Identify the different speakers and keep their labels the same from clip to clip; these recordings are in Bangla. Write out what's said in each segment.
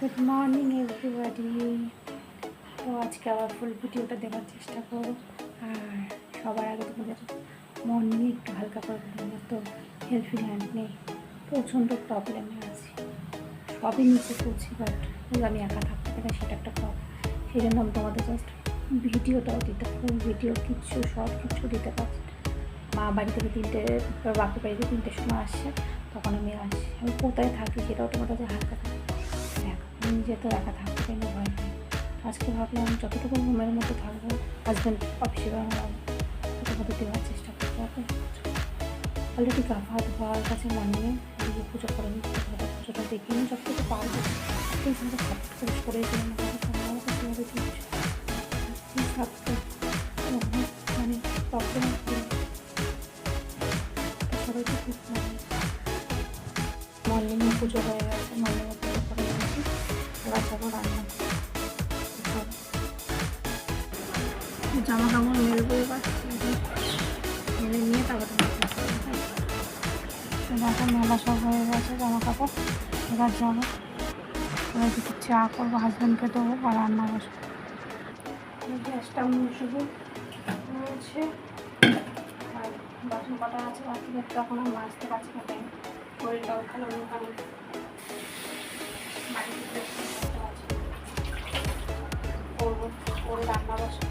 Speaker 1: গুড মর্নিং এভরিবাডি তো আজকে আবার ফুল ভিডিওটা দেওয়ার চেষ্টা করো আর সবার আগে তোমাদের মর্নিং একটু হালকা করে দিলাম তো হেলথিং হ্যান্ড নেই, প্রচণ্ড প্রবলেমে আছি। সবই নিচে করছি বাট আমি একা থাকতে পারি সেটা একটা প্রবলেম সেই জন্য আমি তোমাদের জাস্ট ভিডিওটাও দিতে ফুল ভিডিও কিচ্ছু শর্ট কিচ্ছু দিতে পারছি মা বাড়ি থেকে তিনটে, বাপের বাড়িতে তিনটের সময় আসছে, তখন আমি আসি আমি কোথায় থাকি সেটাও কাছে হালকা থাকে নিজে তো একা থাকতে না ভয় পাই আজকে ভাবলাম যতটুকু রুমের মধ্যে থাকব হাজব্যান্ড অফিসে বেরোলাম ততটুকু দেওয়ার চেষ্টা করব অলরেডি গা ভাত কাছে মানিয়ে দিয়ে পুজো করে নিচ্ছি, পুজোটা দেখে নিই যতটুকু পারব করে গেলে আমার কাছে কীভাবে চলছে সাপোর্ট মানে মানে মর্নিংয়ে পুজো হয়ে গেছে করে গেছি যাব রান্না। জামা কাপড় মেলবো এবার। মেলে নিয়ে তারপরে দেখো মেলা সব হয়ে গেছে জামা কাপড় এবার যাব। এবার কিছু চা করব হাজব্যান্ডকে দেবো, আর রান্না বসবো। গ্যাসটা মুছবো রয়েছে আর বাসন কটা আছে বাকি আর মাজতে পারছি না, তাই শরীরটাও ভালো করে রান্না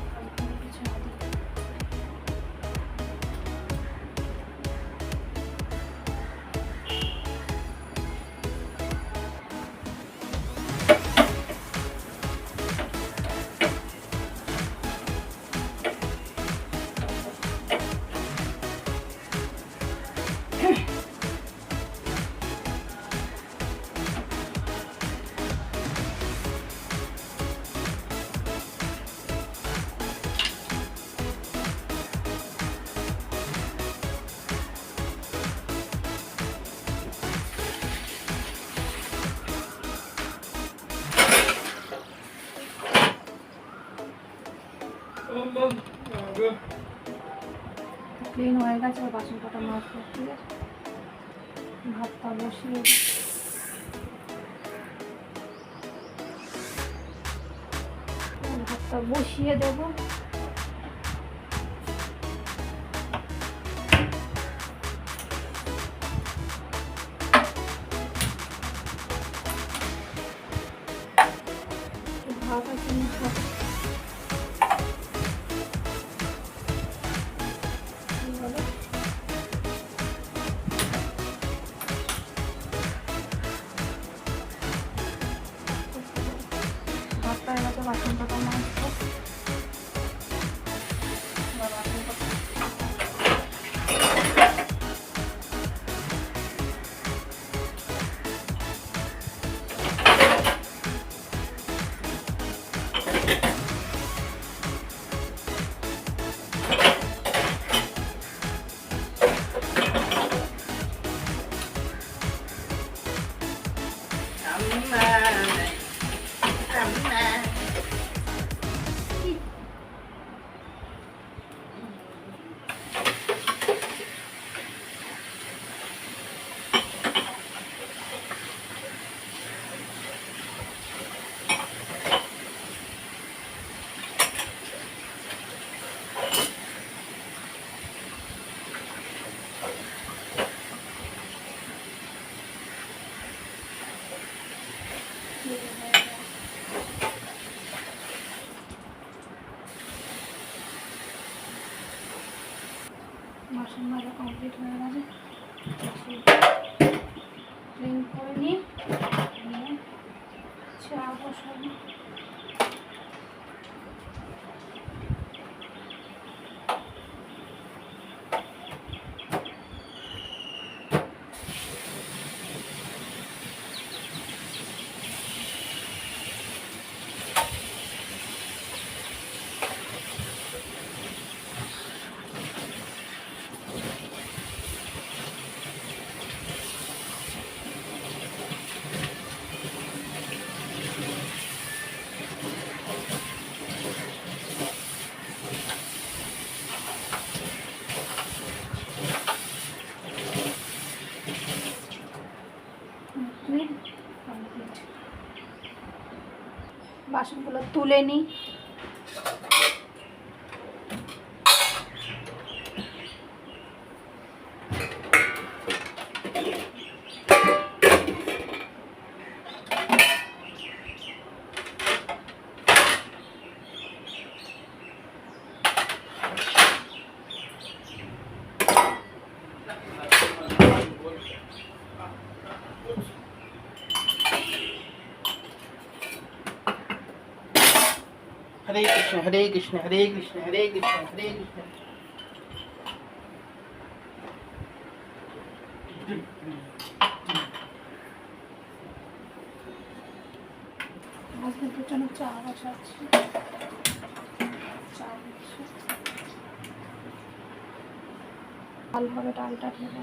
Speaker 1: বসিয়ে। ভাতটা বসিয়ে দেবো ভাত আছে মাজা তুলে নিই।
Speaker 2: हरे कृष्ण हरे कृष्ण हरे कृष्ण हरे कृष्ण हरे कृष्ण
Speaker 1: হাজবেন্ডের জন্য চা বসাচ্ছি চা হচ্ছে ডাল হবে ডালটা ঢেলে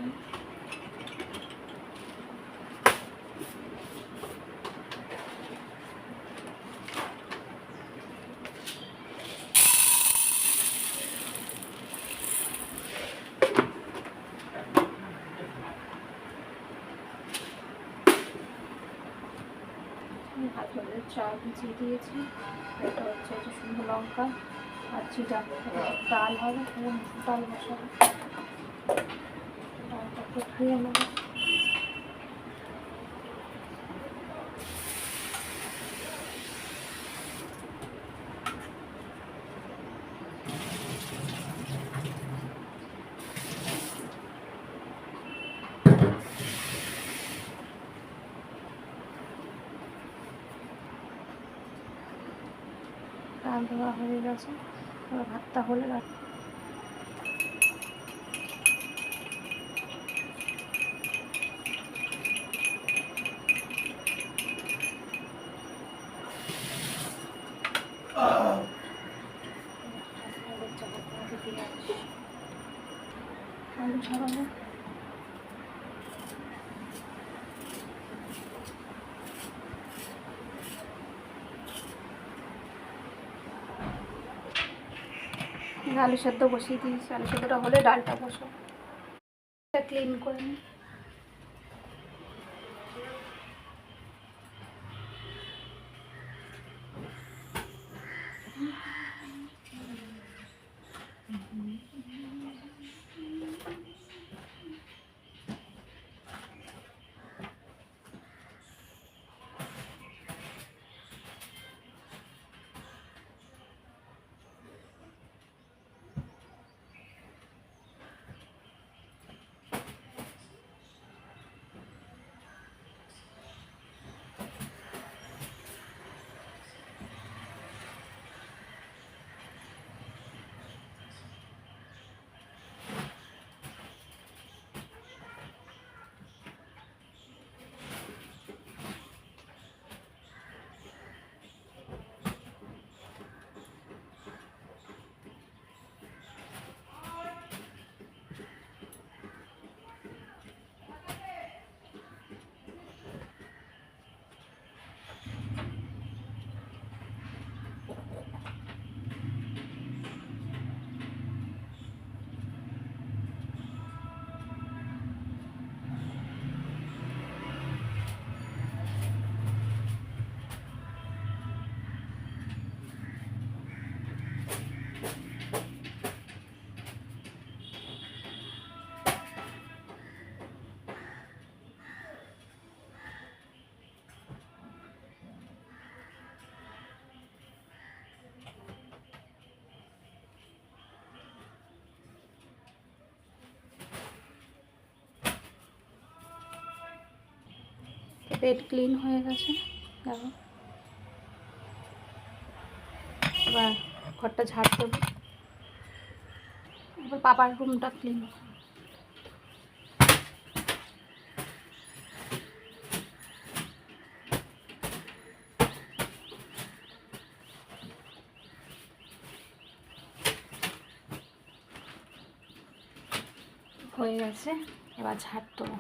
Speaker 1: হাজবেন্ডের দিয়েছি। এটা হচ্ছে এটা শুকনো লঙ্কা আর জিরা ডাল হবে ডাল বসাবো। ডালটা একটু ধুয়ে নেব ডাল হয়ে গেছে ভাতটা হলে রাখ আলু ছাড়াবো আলু সেদ্ধ বসিয়ে দিয়েছি আলু সেদ্ধটা হলে ডালটা বসো। ক্লিন করে নিই। বেড ক্লিন হয়ে গেছে। দেখো। এবার ঘরটা ঝাড় দেবো এবার পাপার রুমটা ক্লিন হয়ে গেছে। এবার ঝাড় দেবো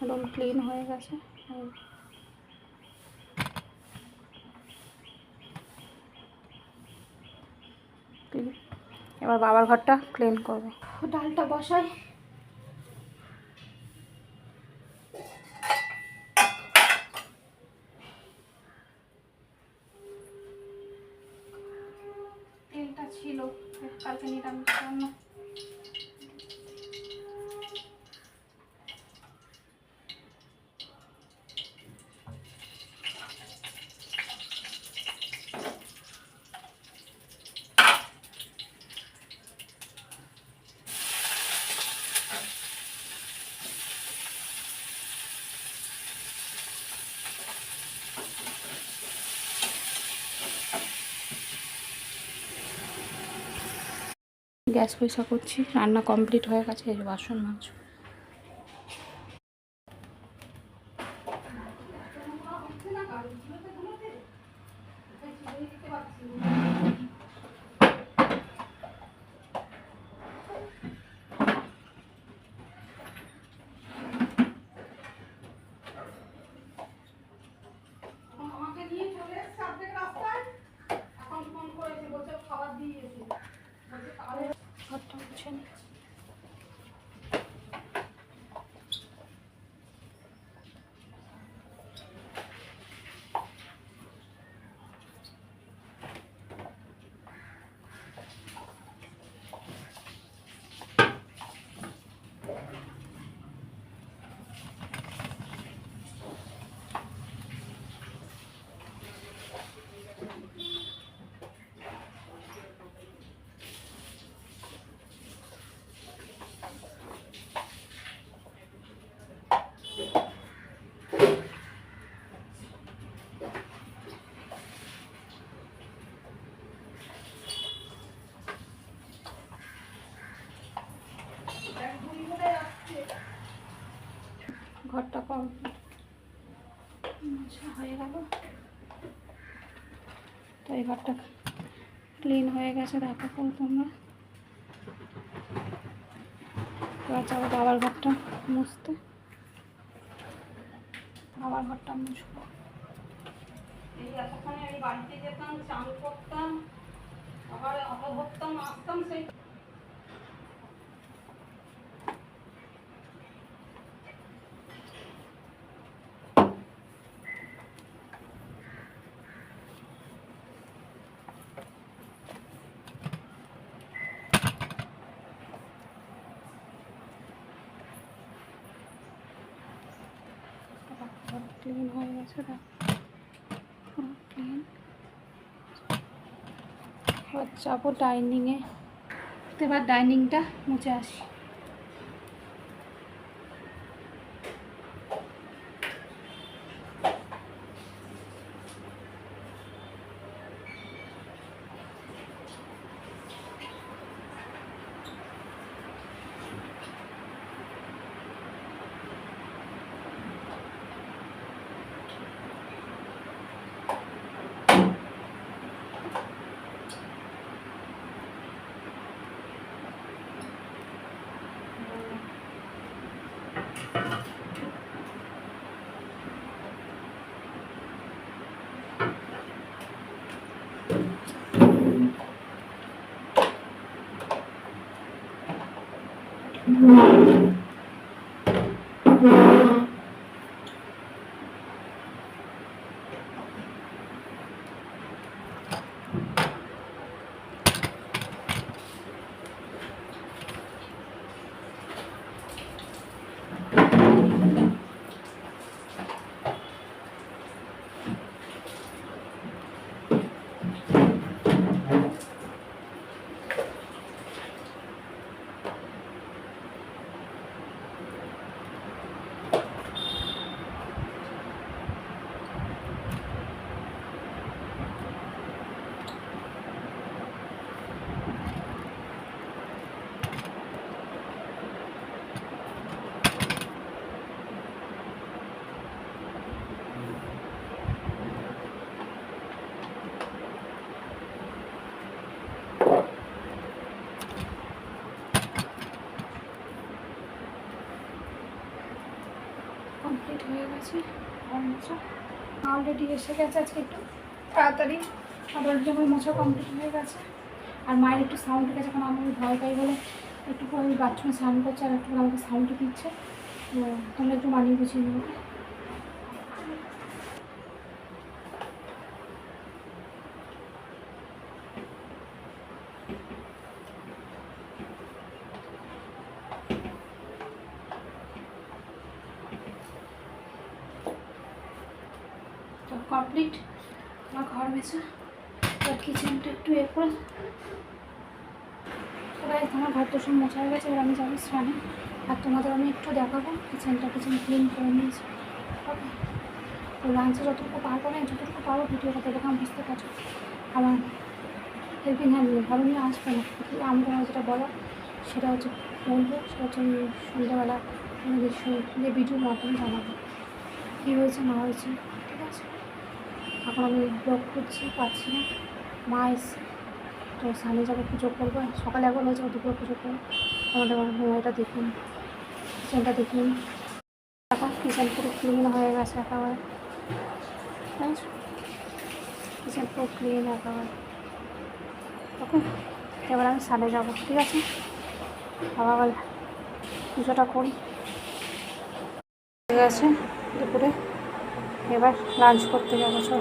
Speaker 1: একদম ক্লিন হয়ে গেছে। এবার বাবার ঘরটা ক্লিন করব। ডালটা বসাই তেলটা ছিল কালকে নিরামিষ রান্না গ্যাস পয়সা করছি রান্না কমপ্লিট হয়ে গেছে বাসন মাছ আমাকে নিয়ে চলে এসছে অর্ধেক রাস্তায় এখন ফোন করেছে বলছে খাবার দিয়ে এসে বলছে তাহলে ঘরটা মুছে নি। ঘরটা কমপ্লিট হয়ে গেল। তো এই ঘরটা ক্লিন হয়ে গেছে দেখো পুরো তোমরা যাব বাবার ঘরটা মুছতে। বাবার ঘরটা মুছবো।
Speaker 3: এই এতক্ষণে আমি বাড়িতে যেতাম, চান করতাম আবার ধরতাম আসতাম সেই
Speaker 1: ঘর হয়ে পুরো ডাইনিংয়ে এবার ডাইনিংটা মুছে আসি। Thank you. গেছে ঘর মোছা অলরেডি এসে গেছে আজকে একটু। তাড়াতাড়ি। অলরেডি আমার মোছা কমপ্লিট হয়ে গেছে। আর মায়ের একটু সাউন্ড গেছে কারণ আমি ভয় পাই বলে একটু আমি বাথরুমে স্নান করছে আর একটু আমাকে সাউন্ড দিচ্ছে। তো তোমরা একটু মানিয়ে গুছিয়ে নেব তো কমপ্লিট আমার ঘর মেছে তো কিচেনটা একটু এ করে এবার আমার ঘর তো সব মোছা হয়ে গেছে এবার আমি যাব স্নানে আর তোমাদের আমি একটু দেখাবো, কিচেনটা কিচেন ক্লিন করে নিয়েছি। ওকে। তো লাঞ্চে যতটুকু পারব না, যতটুকু পারব ভিডিওটা দেখে আমি বুঝতে পারছ। আমার হেল্পিং হ্যান্ড নেই ভালো নিয়ে আসবে না। আমি তোমার যেটা বলো, সেটা হচ্ছে বলব, সেটা হচ্ছে আমি সন্ধ্যাবেলা যে ভিডিওর মাধ্যমে জানাব। কী হয়েছে, না হয়েছে, ঠিক আছে? এখন আমি ব্লগ করছি পাচ্ছি না। মা এসছে। তো সামনে যাব পুজো করব, সকালে একবার হয়েছে দুপুরে পুজো করব। আমাদের মোবাইলটা দেখুন কিচেনটা দেখুন এখন কিচেন পুরো ক্লিন হয়ে গেছে একেবারে। কিচেন পুরো ক্লিন একেবারে। ওকে, এবার আমি সামনে যাব, ঠিক আছে? আবার পুজোটা করি। ঠিক আছে দুপুরে। এবার লাঞ্চ করতে যাব সব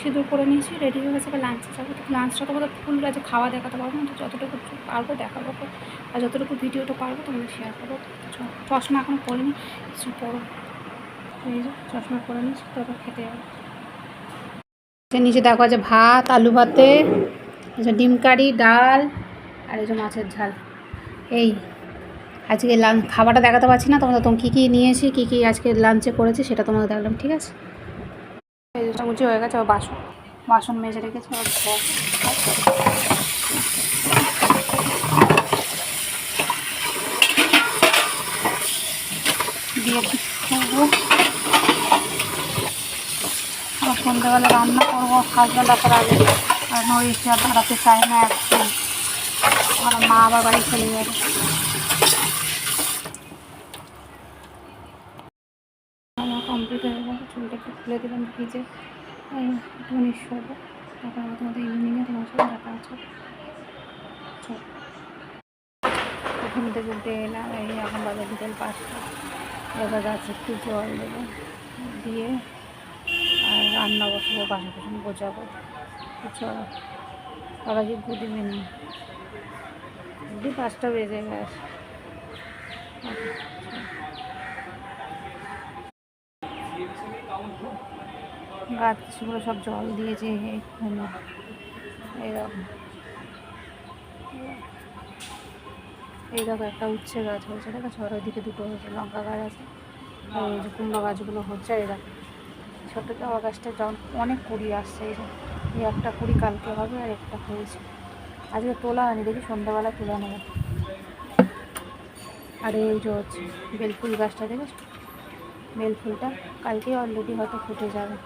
Speaker 1: সিঁদুর করে নিয়েছি রেডি হয়ে গেছে, এবার লাঞ্চে যাব। লাঞ্চটা তো বোধহয় ফুল আছে খাওয়া দেখাতে পারব না তো যতটুকু পারব দেখাবো। আর যতটুকু ভিডিওটা পারব তোমাদের শেয়ার করব। চশমা এখনও পরিনি কিছু পরো। এই যে চশমা পরে নিয়েছি তো এবার খেতে যাব। নিচে দেখো আছে ভাত আলু ভাতে ডিম কারি ডাল আর এই যে মাছের ঝাল। এই আজকে লাঞ্চ খাবারটা দেখাতে পারছি না তোমাদের তোমার কী কী নিয়েছি কী কী আজকে লাঞ্চে করেছি সেটা তোমাকে দেখলাম ঠিক আছে? হয়ে গেছে আবার বাসন। বাসন মেজে রেখেছি আবার ধোয়া। দিয়ে করব? আবার সন্ধ্যাবেলা রান্না করব হাজবেন্ড আসার আগে। আর নড়ি চেয়ার দাঁড়াতে চায় না একদম আমার মা আবার বাড়ি চলে যাবে। কমপ্লিট হয়ে গেছে, চুলটা একটু খুলে দিলাম ভিজে একটুখানি শোবো তারপর আবার তোমাদের ইভিনিংয়ে তোমার সাথে দেখা আছে ঘুম থেকে উঠে এলাম, এই এখন বাজে বিকেল পাঁচটা। এবার গাছে একটু জল দেবো, দিয়ে আর রান্না বসাবো, বাসন কুসন বোঝাবো চলো। ওরা কি গুড ইভিনিং গুডি পাঁচটা বেজে গেছে। গাছগুলো সব জল দিয়েছে এক্ষুনি এইরকম এই দেখো একটা উচ্ছে গাছ হয়েছে, দেখো আর ওইদিকে দুটো হয়েছে, লঙ্কা গাছ আছে, আর এই যে কুমড়ো গাছগুলো হচ্ছে দেখো। ছোটো জবা গাছটা জল অনেক কুড়ি আসছে, এই এই একটা কুড়ি কালকে হবে, আর একটা হয়েছে। আজকে তোলা হয়নি, দেখি সন্ধ্যাবেলা তুলে নেবে। আর এই যে হচ্ছে, বেলফুল গাছটা, দেখেছ? বেলফুলটা কালকেই অলরেডি হয়তো ফুটে যাবে।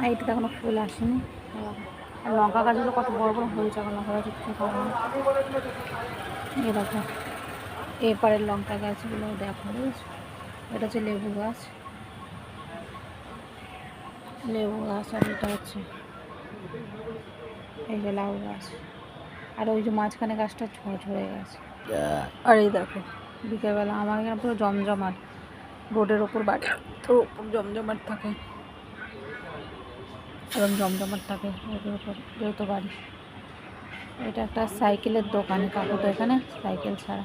Speaker 1: আর এইটাতে এখনও ফুল আসেনি। আর লঙ্কা গাছগুলো কত বড় বড় হয়েছে এখন লঙ্কা গাছ নেই দেখো এপারের লঙ্কা গাছগুলো দেখো এটা হচ্ছে লেবু গাছ। লেবু গাছ আর এটা হচ্ছে এই যে লাউ গাছ। আর ওই যে মাঝখানে গাছটা ঝড় ঝরে গেছে আর এই দেখো বিকেলবেলা আমার এখানে পুরো জমজমাট। রোডের ওপর বাড়ি। তো ওপর জমজমাট থাকে। এবং জমজমাট থাকে রোডের ওপর, যেহেতু বাড়ি। এটা একটা সাইকেলের দোকান কাকু তো এখানে সাইকেল ছাড়া।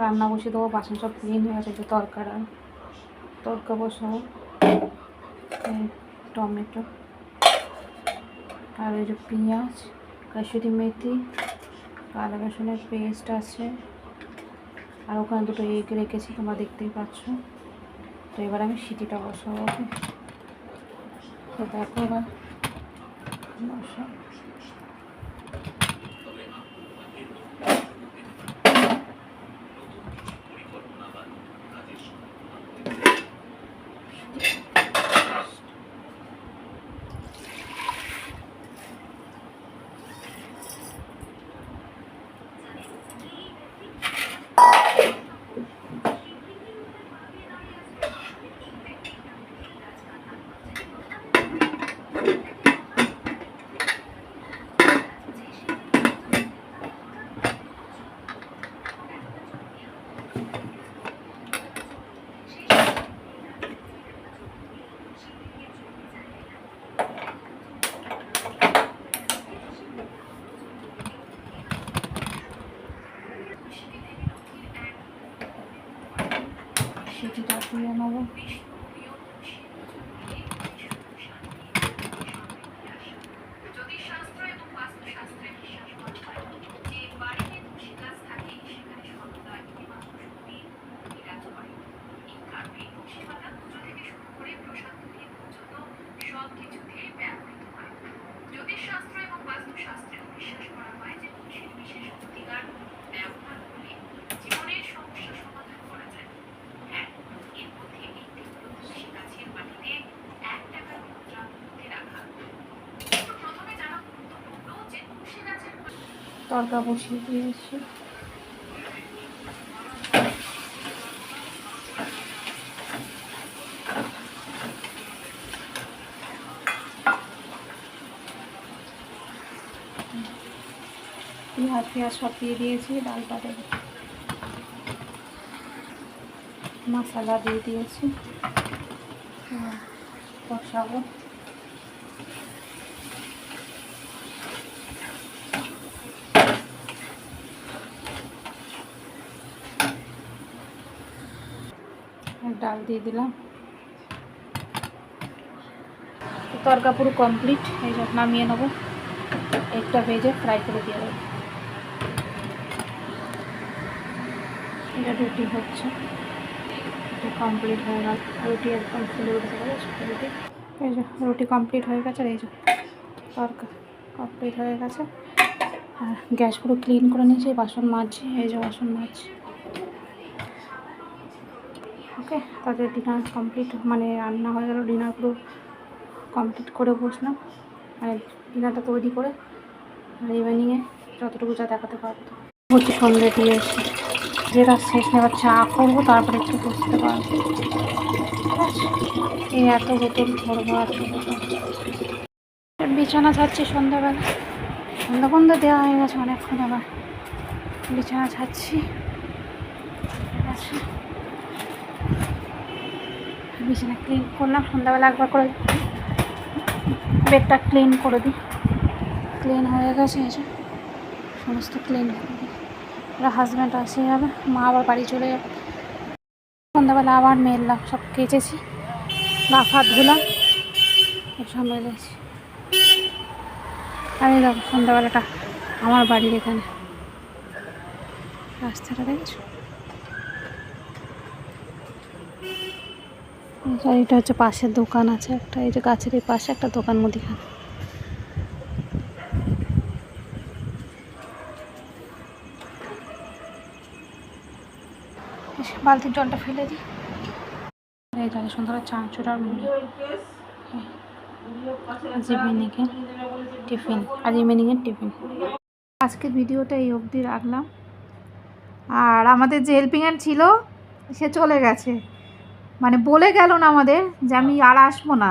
Speaker 1: রান্না বসে দেবো, বাসন সব ক্লিন হয়ে গেছে তরকারা তরকা বসাবো। টমেটো আর এই যে পেঁয়াজ, কাসুরি মেথি আদা রসুনের পেস্ট আছে। আর ওখানে দুটো এগ রেখেছি, তোমরা দেখতেই পাচ্ছ। তো এবার আমি সিটিটা বসাবো, ওকে? তো দেখো এবার বসা সিটিটা দিয়ে নেব
Speaker 4: জ্যোতিষশাস্ত্র এবং বাস্তুশাস্ত্রেও বিশ্বাস করা হয় যে তুলসীর বিশেষ প্রতিকার ব্যবহার করলে জীবনের সমস্যা সমাধান করা যায় হ্যাঁ এর মধ্যে একটি হলো তুলসী গাছের মাটিতে এক টাকার মুদ্রা পুঁতে রাখা কিন্তু প্রথমে জানা গুরুত্বপূর্ণ যে তুলসী গাছের
Speaker 1: তরকা বসিয়ে দিয়েছি। পেঁয়াজ পেঁয়াজ সব দিয়ে দিয়েছি ডাল পাতে মশলা দিয়ে দিয়েছি। এবার কষাবো আর ডাল দিয়ে দিলাম। তরকা পুরো কমপ্লিট এই সব নামিয়ে নেব। একটা ভেজে ফ্রাই করে দিয়ে দেবো। এটা রুটি হচ্ছে। কমপ্লিট হয়ে গেল। রুটি একদম ফুলে রুটি। এই যে রুটি কমপ্লিট হয়ে গেছে আর এই যে তরকা কমপ্লিট হয়ে গেছে। আর গ্যাস পুরো ক্লিন করে নিয়েছি, বাসন মাজছি এই যে বাসন মাজছি ওকে, তাদের ডিনার কমপ্লিট মানে রান্না হয়ে গেল ডিনার পুরো কমপ্লিট করে বসলাম। মানে ডিনারটা তৈরি করে, আর ইভিনিংয়ে যতটুকু যা দেখাতে পারব হচ্ছে সন্ধ্যে দিয়ে এসে যেটা শেষ নেবার চা করব, তারপরে একটু বসতে পারব। এই এত বোতল ভরবো এত বোতল। বিছানা ছাড়ছি সন্ধ্যাবেলা। সন্ধ্যা বন্ধ দেওয়া হয়ে গেছে অনেকক্ষণ আবার। বিছানা ছাড়ছি। ঠিক আছে? বিছানা ক্লিন করলাম, সন্ধ্যাবেলা একবার করে বেডটা ক্লিন করে দিই। ক্লিন হয়ে গেছে যে সমস্ত ক্লিন করে দিই। ওরা হাজব্যান্ড আসে যাবে মা আবার বাড়ি চলে যাবে। সন্ধ্যাবেলা আবার মেললাম, সব কেচেছি, গা ফাত ধুলাম সব মেলেছি। আর দেখো সন্ধ্যাবেলাটা আমার বাড়ির এখানে। রাস্তাটা দেখছ? আর এটা হচ্ছে পাশের দোকান আছে একটা, এই যে গাছের এই পাশে একটা দোকান মুদিখানা বালতির জলটা ফেলে দিই। এই সুন্দর চাঁচুর আর মুড়ি। আজ টিফিন, আজ ইভিনিংয়ের টিফিন। আজকের ভিডিওটা এই অবধি রাখলাম। আর আমাদের যে হেল্পিং হ্যান্ড ছিল, সে চলে গেছে। মানে বলে গেল না আমাদের যে আমি আর আসব না।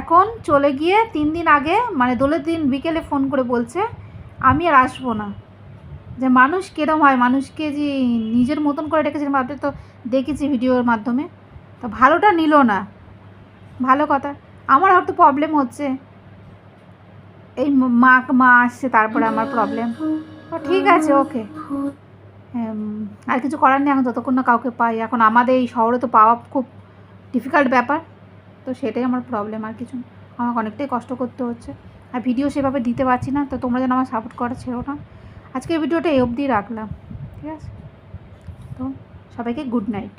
Speaker 1: এখন চলে গিয়ে তিন দিন আগে মানে দোলের দিন বিকেলে ফোন করে বলছে, আমি আর আসব না। যে মানুষ কিরম হয়, মানুষকে যে নিজের মতন করে রেখেছে আপনি তো দেখেছি ভিডিওর মাধ্যমে। তো ভালোটা নিল না। ভালো কথা। আমার হয়তো প্রবলেম হচ্ছে। এই মা মা আসছে, তারপরে আমার প্রবলেম ঠিক আছে ওকে আর কিছু করার নেই, এখন যতক্ষণ না কাউকে পাই। এখন আমাদের এই শহরে তো পাওয়া খুব ডিফিকাল্ট ব্যাপার, তো সেটাই আমার প্রবলেম আর কিছু আমাকে অনেকটাই কষ্ট করতে হচ্ছে। আর ভিডিও সেভাবে দিতে পারছি না, তো তোমরা যেন আমার সাপোর্ট করা, ছেড়ো না আজকের ভিডিওটা এই অবধি রাখলাম। ঠিক আছে? তো সবাইকে গুড নাইট